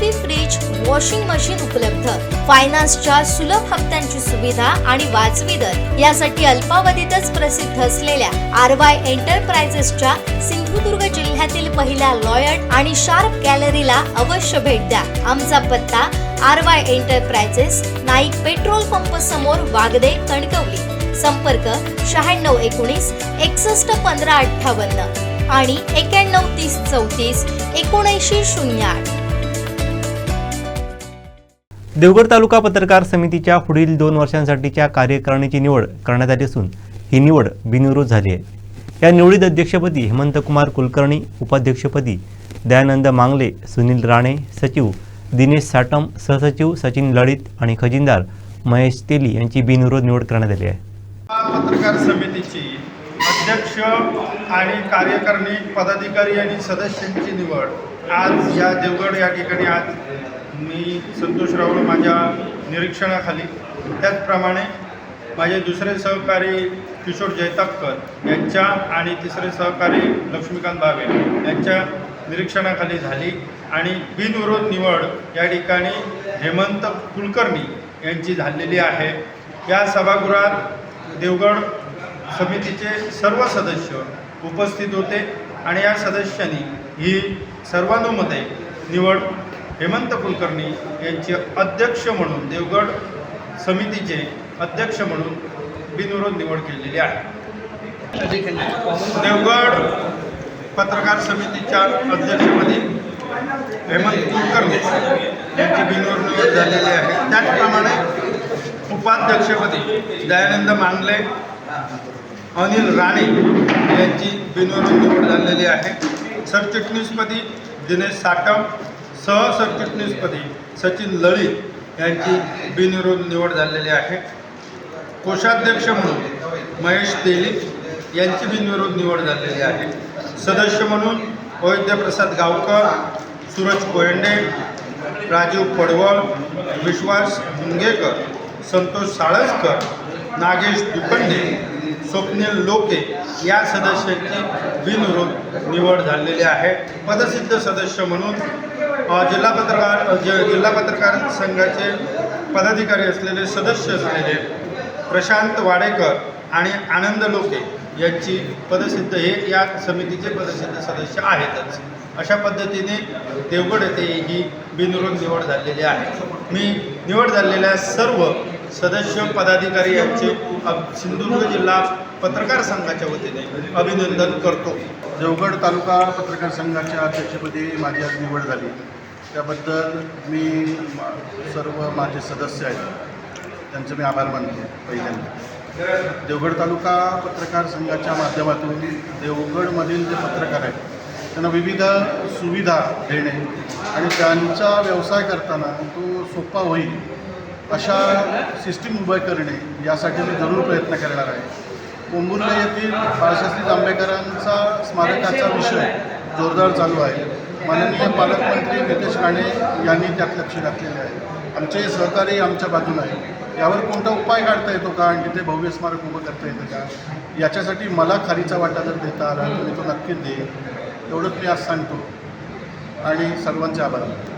TV fridge washing machine उपलब्ध. फायनान्सच्या सुलभ हप्त्यांची सुविधा आणि वाजवी दर यासाठी अल्पावधीतच प्रसिद्ध असलेल्या आर वाय एंटरप्राइजेसच्या सिंधुदुर्ग जिल्ह्यातील पहिल्या लॉयर्ड आणि शार्प गॅलरीला अवश्य भेट द्या. आमचा पत्ता R Y enterprises Naik petrol pump समोर वागदे कणकवली. संपर्क शहाण्णव एकोणीस एकसष्ट पंधरा अठ्ठावन्न आणि एक्याण्णव तीस चौतीस एकोणऐंशी शून्य आठ. देवगड तालुका पत्रकार समितीच्या पुढील दोन वर्षांसाठीच्या कार्यकारिणीची निवड करण्यात आली असून ही निवड बिनविरोध झाली आहे. या निवडीत अध्यक्षपदी हेमंतकुमार कुलकर्णी उपाध्यक्षपदी दयानंद मांगले सुनील राणे सचिव दिनेश साटम सहसचिव सचिन लळित आणि खजिनदार महेश तेली यांची बिनविरोध निवड करण्यात आली आहे. पत्रकार समितीची अध्यक्ष आणि कार्यकारिणी पदाधिकारी आणि सदस्यांची निवड. आज या देवगड या ठिकाणी आज मी संतोष राऊळ माझ्या निरीक्षणाखाली. त्याचप्रमाणे माझे दुसरे सहकारी किशोर जैतापकर यांच्या आणि तिसरे सहकारी लक्ष्मीकांत भावे यांच्या निरीक्षणाखाली झाली. आणि बिनविरोध निवड या ठिकाणी हेमंत कुलकर्णी यांची झालेली आहे. या सभागृहात देवगड समितीचे सर्व सदस्य उपस्थित होते आणि या सदस्यांनी ही सर्वानुमते निवड हेमंत कुलकर्णी यांचे अध्यक्ष म्हणून देवगड समितीचे अध्यक्ष म्हणून बिनविरोध निवड केलेली आहे. देवगड पत्रकार समितीच्या अध्यक्षपदी हेमंत कुलकर्णी यांची बिनविरोध निवड झालेली आहे. त्याचप्रमाणे उपाध्यक्षपदी दयानंद मांगले अनिल राणे यांची बिनविरोध निवड झालेली आहे. सरचिटणीसपदी दिनेश साटम सहसरचिटणीसपदी सचिन लळीत यांची बिनविरोध निवड झालेली आहे. कोषाध्यक्ष म्हणून महेश तेली यांची बिनविरोध निवड झालेली आहे. सदस्य म्हणून वैद्यप्रसाद गावकर सूरज कोयंडे राजीव पडवळ विश्वास मुंगेकर संतोष साळसकर नागेश दुखंडे स्वप्नील लोके या सदस्याची बिनविरोध निवड झालेली आहे. पदसिद्ध सदस्य म्हणून जिल्हा पत्रकार ज जिल्हा पत्रकार संघाचे पदाधिकारी असलेले सदस्य असलेले प्रशांत वाडेकर आणि आनंद लोके यांची पदसिद्ध हे या समितीचे पदसिद्ध सदस्य आहेतच. अशा पद्धतीने देवगड येथे ही बिनविरोध निवड झालेली आहे. मी निवड झालेल्या सर्व सदस्य पदाधिकारी यांचे सिंधुदुर्ग जिल्हा पत्रकार संघाच्या वतीने अभिनंदन करतो. देवगड तालुका पत्रकार संघाच्या अध्यक्षपदी माझी आज निवड झाली. त्याबद्दल मी सर्व माझे सदस्य आहेत. त्यांचे मी आभार मानतो पहिल्यांदा. देवगड तालुका पत्रकार संघाच्या माध्यमातून देवगडमधील जे पत्रकार आहेत त्यांना विविध सुविधा देणे आणि त्यांचा व्यवसाय करताना तो सोपा होईल अशा सिस्टीम उभं करणे यासाठी मी जरूर प्रयत्न करणार आहे. कोंबुर्ला येथील बाळशास्त्री जांभेकरांचा स्मारकाचा विषय जोरदार चालू आहे. माननीय पालकमंत्री नितेश राणे यांनी त्यात लक्ष घातलेले आहे. आमचे सहकारी आमच्या बाजूला आहे यावर कोणता उपाय काढता येतो का आणि तिथे भव्य स्मारक उभं करता येतं का? याच्यासाठी मला खारीचा वाटा जर देता आला तर मी तो नक्कीच देईन. एवढंच मी आज सांगतो. आणि सर्वांचे आभार. मानतो